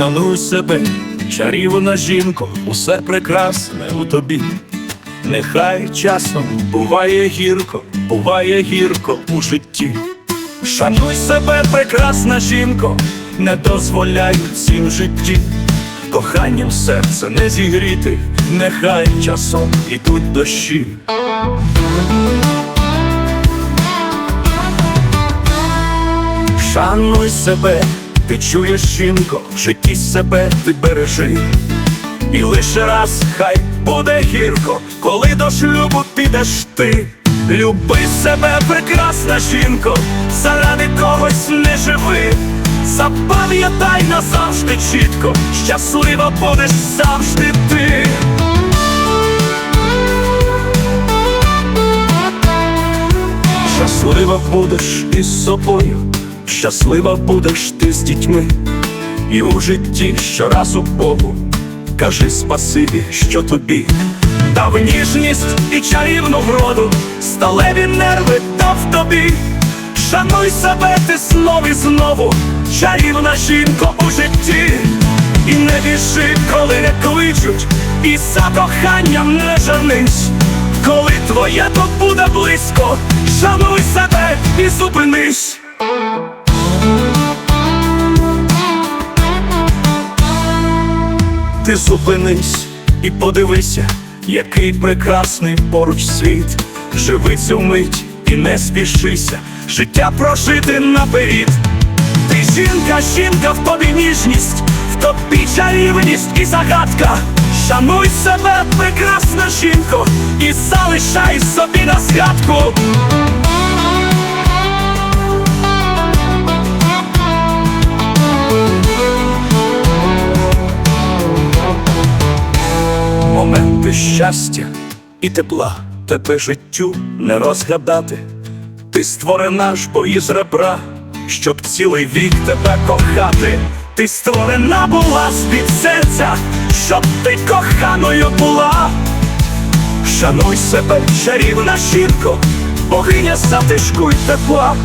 Шануй себе, чарівна жінко, усе прекрасне у тобі. Нехай часом буває гірко, буває гірко у житті. Шануй себе, прекрасна жінко, не дозволяй цім житті. Коханням серце не зігріти, нехай часом ідуть дощі. Шануй себе, ти чуєш жінко, в житті себе ти бережи. І лише раз хай буде гірко, коли до шлюбу підеш ти. Люби себе, прекрасна жінко, заради когось не живи. Запам'ятай назавжди чітко, щаслива будеш завжди ти. Щаслива будеш із собою, щаслива будеш ти з дітьми, і у житті щоразу Богу кажи спасибі, що тобі дав ніжність і чарівну вроду, сталеві нерви дав тобі. Шануй себе ти знов і знову, чарівна жінко у житті, і не біжи, коли не кличуть, і за коханням не женись. Коли твоє то буде близько, шануй себе і зупинись. Ти зупинись і подивися, який прекрасний поруч світ. Живи цю мить і не спішися, життя прожити наперед. Ти жінка, жінка в тобі ніжність, в тобі чарівність і загадка. Шануй себе, прекрасна жінко, і залишай собі на згадку. Моменти щастя і тепла тебе життю не розгадати. Ти створена ж бо із ребра, щоб цілий вік тебе кохати. Ти створена була з-під серця, щоб ти коханою була. Шануй себе, чарівна жінко, богиня затишку й тепла.